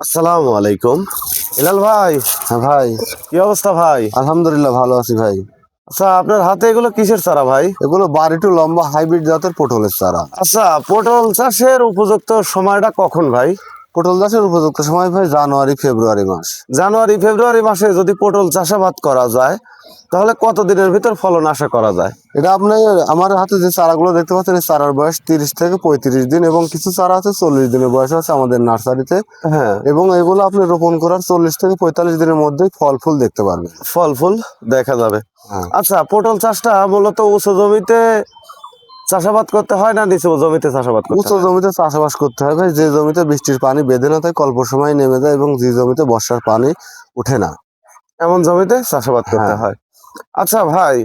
আসসালামু আলাইকুম। হিলাল ভাই। হ্যাঁ ভাই। কি অবস্থা ভাই? আলহামদুলিল্লাহ ভালো আছি ভাই। আচ্ছা আপনার হাতে এগুলো কিসের চারা ভাই? এগুলো বাড়িটু লম্বা হাইব্রিড জাতের পটলের চারা। আচ্ছা পটল চাষের উপযুক্ত সময়টা কখন ভাই? পটল চাষের উপযুক্ত সময় ভাই জানুয়ারি ফেব্রুয়ারি মাস। জানুয়ারি ফেব্রুয়ারি মাসে যদি পটল চাষাবাদ করা যায় তাহলে কত দিনের ভিতর ফলন আশা করা যায়? এটা আপনি আমার হাতে যে চারাগুলো দেখতে পাচ্ছেন এই চারার বয়স তিরিশ থেকে পঁয়ত্রিশ দিন এবং কিছু চারা আছে চল্লিশ দিনের বয়স আছে আমাদের নার্সারিতে। হ্যাঁ। এবং এগুলো আপনি রোপণ করার চল্লিশ থেকে পঁয়তাল্লিশ দিনের মধ্যে ফল ফুল দেখতে পারবেন। ফল ফুল দেখা যাবে। হ্যাঁ। আচ্ছা পটল চাষটা মূলত উঁচু জমিতে চাষাবাদ করতে হয় না নিচু জমিতে চাষাবাদ করতে উঁচু জমিতে চাষাবাদ করতে হয় ভাই যে জমিতে বৃষ্টির পানি বেঁধে না থাকে অল্প সময় নেমে যায় এবং যে জমিতে বর্ষার পানি ওঠে না। এমন জমিতে চাষাবাদ করতে হ্যাঁ। আচ্ছা ভাই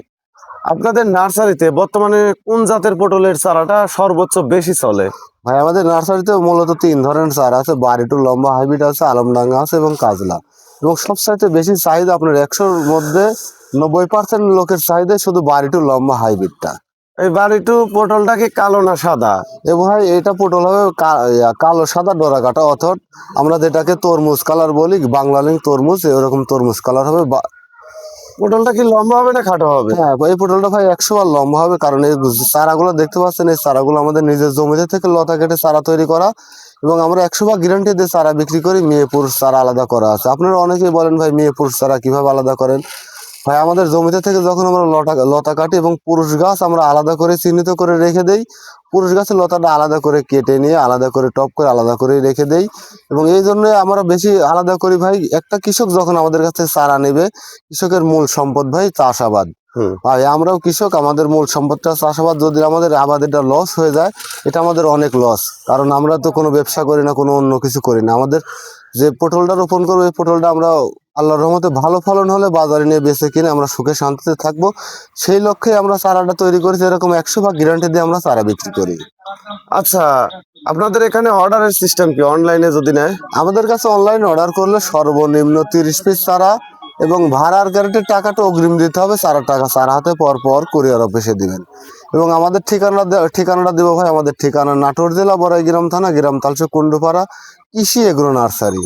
আপনাদের নার্সারিতে বর্তমানে কোন জাতের পটলের চারাটা সর্বোচ্চ বেশি চলে? ভাই আমাদের নার্সারিতে মূলত তিন ধরনের চারা আছে বাড়িটু লম্বা হাইব্রিড আছে আলমডাঙ্গা আছে এবং কাজলা। এবং সবচাইতে বেশি চাহিদা আপনার একশোর মধ্যে নব্বই পার্সেন্ট লোকের চাহিদা শুধু বাড়িটু লম্বা হাইব্রিডটা। এই বাড়িটু পটলটা কি কালো না সাদা? এ ভাই এটা পটল হবে কালো সাদা ডোরা কাটা অর্থাৎ আমরা যেটাকে তরমুজ কালার বলি বাংলা লিঙ্ক তরমুজ এরকম তরমুজ কালার হবে বা- পটলটা কি লম্বা হবে না খাটো হবে? হ্যাঁ এই পটলটা ভাই একশো বার লম্বা হবে, কারণ এই চারাগুলো দেখতে পাচ্ছেন, এই চারাগুলো আমাদের নিজের জমিতে থেকে লতা কেটে চারা তৈরি করা এবং আমরা একশো বার গ্যারান্টি দিয়ে চারা বিক্রি করি মেয়ে পুরুষ চারা আলাদা করা আছে। আপনারা অনেকেই বলেন ভাই মেয়ে পুরুষ চারা কীভাবে আলাদা করেন? ভাই, আমাদের জমিতে থেকে যখন আমরা লতা লতা কাটি এবং পুরুষ গাছ আমরা আলাদা করে চিহ্নিত করে রেখে দেই, পুরুষ গাছের লতাটা আলাদা করে কেটে নিয়ে, আলাদা করে টপ করে আলাদা করে রেখে দেই এবং এই জন্য আমরা বেশি আলাদা করি ভাই। একটা কৃষক যখন আমাদের কাছে চারা নেবে, কৃষকের মূল সম্পদ ভাই চাষাবাদ। ভাই আমরাও কৃষক আমাদের মূল সম্পদটা চাষাবাদ। যদি আমাদের আবাদেরটা লস হয়ে যায় এটা আমাদের অনেক লস কারণ আমরা তো কোনো ব্যবসা করি না কোনো অন্য কিছু করি না। আমাদের যে পটলটা রোপণ করব এই পটলটা আমরা আল্লাহর রহমতে ভালো ফলন হলে বাজারে নিয়ে বেঁচে কিনে আমরা সুখে শান্তিতে থাকব। সেই লক্ষ্যে আমরা চারাটা তৈরি করেছি এরকম একশো ভাগ গ্যারান্টি দিয়ে আমরা চারা বিক্রি করি। আচ্ছা আপনাদের এখানে অর্ডারের সিস্টেম কি? অনলাইনে যদি নেয়? আমাদের কাছে অনলাইন অর্ডার করলে সর্বনিম্ন তিরিশ পিস চারা এবং ভাড়ার গ্যারেন্টির টাকাটা অগ্রিম দিতে হবে, সারা টাকা সার হাতে পর পর কুরিয়ার অফিসে দিবেন। এবং আমাদের ঠিকানা ঠিকানাটা দেবো ভাই, আমাদের ঠিকানা নাটোর জেলা বড়াই গ্রাম থানা, গ্রাম তালসে কুন্ডুপাড়া কৃষি এগ্রো নার্সারি